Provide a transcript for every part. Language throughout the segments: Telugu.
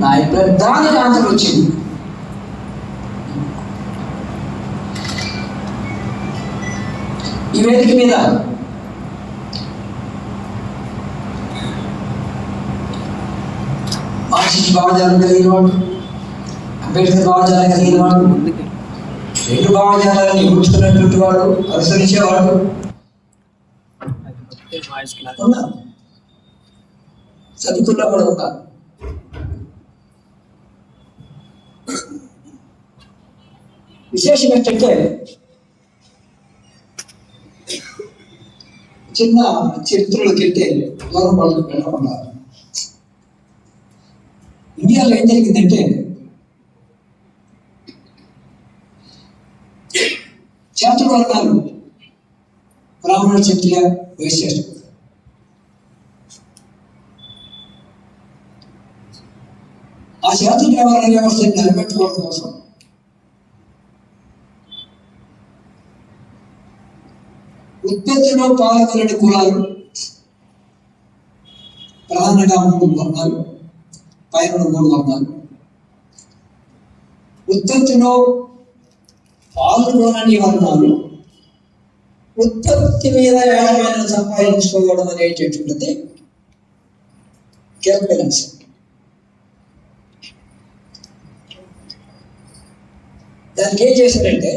నా అభిప్రాయం దానికి ఆన్సర్ వచ్చింది. ఈ వేదిక మీద మార్క్సిస్ట్ భావజాలం కలిగిన వాడు అంబేద్కర్ భావజాలం కలిగిన వాడు రెండు భావజాలాన్ని గుర్తున్నటువంటి వాడు అనుసరించేవాడు. ఉన్నారు చదువుతున్న కూడా ఉన్నారు విశేషం ఏంటంటే చిన్న చరిత్రలోకి వెళ్తే దూరం వాళ్ళకి వెళ్ళకుండా ఇండియాలో ఏం జరిగిందంటే చేతుల బ్రాహ్మణ క్షత్రియ వైశ్య ఆ చేతుల వ్యవహార వ్యవస్థను నిలబెట్టుకోవడం కోసం ఉత్పత్తిలో పాల్గొనని కులాలు ప్రధానంగా మూడు వర్ణాలు. పైన మూడు వర్ణాలు. ఉత్పత్తిలో పాల్గొనని వర్ణాలు. ఉత్పత్తి మీద ఏమైనా సంపాదించుకోవడం అనేటటువంటిది క్యాపిటల్స్ దానికి ఏం చేశారంటే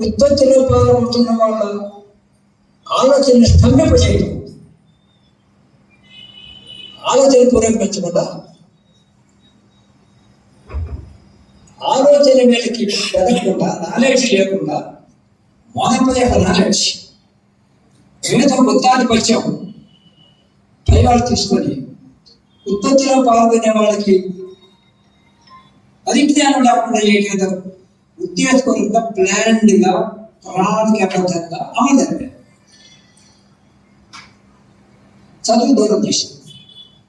ఉత్పత్తిలో పాల్గొంటున్న వాళ్ళ ఆలోచన స్తంభింపజేయడం ఆలోచన పూర్వపించకుండా ఆలోచన మీదకి పెరగకుండా నాలెడ్జ్ లేకుండా మోనపదేక నాలెడ్జ్ వేద బుద్ధాధిపత్యం పైవాళ్ళు తీసుకొని ఉత్పత్తిలో పాల్గొనే వాళ్ళకి పరిజ్ఞానం లేకుండా చేయలేదు ఉద్దేశపూర్వకంగా ప్లాన్డ్గా ప్రణాళికాబద్ధంగా అమలు జరిపారు చదువు దూరం చేసింది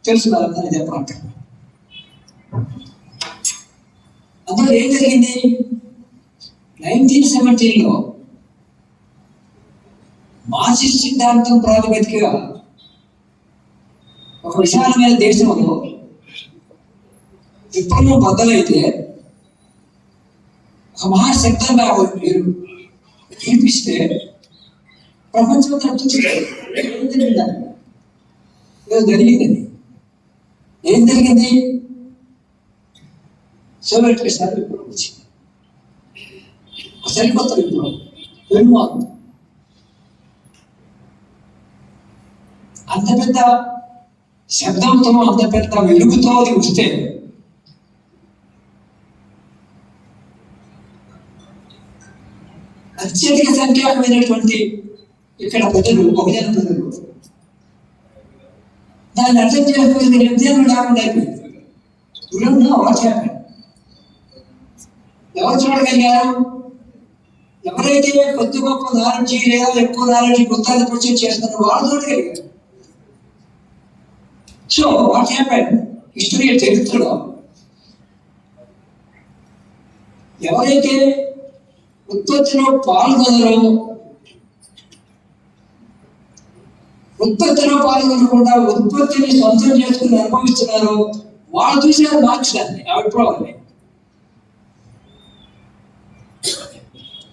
తెలుసు వాళ్ళందరూ చెప్పమంట అందులో ఏం జరిగింది? నైన్టీన్ సెవెంటీన్లో మార్క్సిస్ట్ సిద్ధాంతం ప్రాతిపదికగా ఒక విశాలమైన దేశంలో విప్లవం బద్దలైతే ఒక మహాశక్తంగా మీరు వినిపిస్తే ప్రపంచం తట్టుకోలేదు ఏం ఏం జరిగింది? సోవియట్ సార్ విప్లవం వచ్చింది. సరికొత్త విప్లవం వెన్నువాదం అంత పెద్ద శబ్దంతో అంత పెద్ద వెలుగుతో అది వస్తే అత్యధిక సంఖ్యాకమైనటువంటి ఇక్కడ ప్రజలు బహుజన ప్రజలు. దాన్ని అర్థం చేసుకునే విద్యను లేకుండా అయిపోయింది. దూరంగా వాచాక ఎవరు చూడగలిగారు? ఎవరైతే కొద్ది గొప్ప నాలెడ్జి లేదా ఎక్కువ నాలెడ్జి కొత్త పరిచయం చేస్తున్నారు వాళ్ళు చూడగలిగారు. సో వాట్ హ్యాపెన్ హిస్టరీ చరిత్రలో ఎవరైతే ఉత్పత్తిలో పాల్గొనరు. ఉత్పత్తిలో పాల్గొనకుండా ఉత్పత్తిని సొంతం చేసుకుని అనుభవిస్తున్నారు. వాళ్ళు చూసారు మార్చడాన్ని ఆ విప్లవాన్ని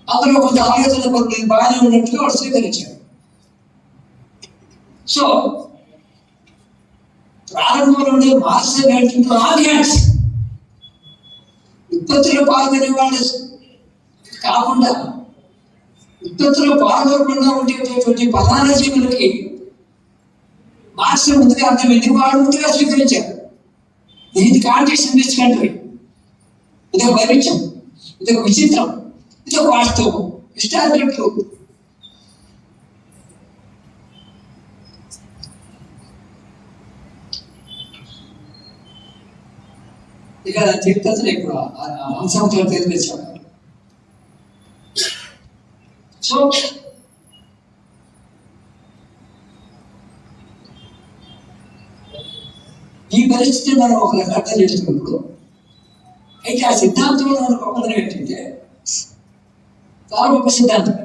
అందులో కొంత ఆలోచన కొన్ని బాగానే ఉన్నట్టుగా వాళ్ళు స్వీకరించారు సో ప్రారంభంలోనే మార్క్స్ ఏంటంటే ఆడియన్స్ ఉత్పత్తిలో పాల్గొనే వాళ్ళు కాకుండా ఉత్పత్తిలో పాల్గొనకుండా ఉండేటటువంటి ప్రధాన జీవులకి మాస్టర్ ముందుగా అర్థం అర్థమైంది వాడు ముందుగా స్వీకరించారు? ఇది కాంటెక్స్ దిస్ కంట్రీ ఇది ఒక వైవిధ్యం. ఇది ఒక విచిత్రం. ఇది ఒక వాస్తవం. హిస్టారికల్ ట్రూత్ ఇక్కడ చరిత్రలో ఇప్పుడు అంశంతో తెలిపించాడు సో ఈ పరిస్థితి మనం ఒక అర్థం చేసుకున్నప్పుడు అయితే ఆ సిద్ధాంతంలో మనకు గొప్పదనం ఏంటంటే చాలా గొప్ప సిద్ధాంతం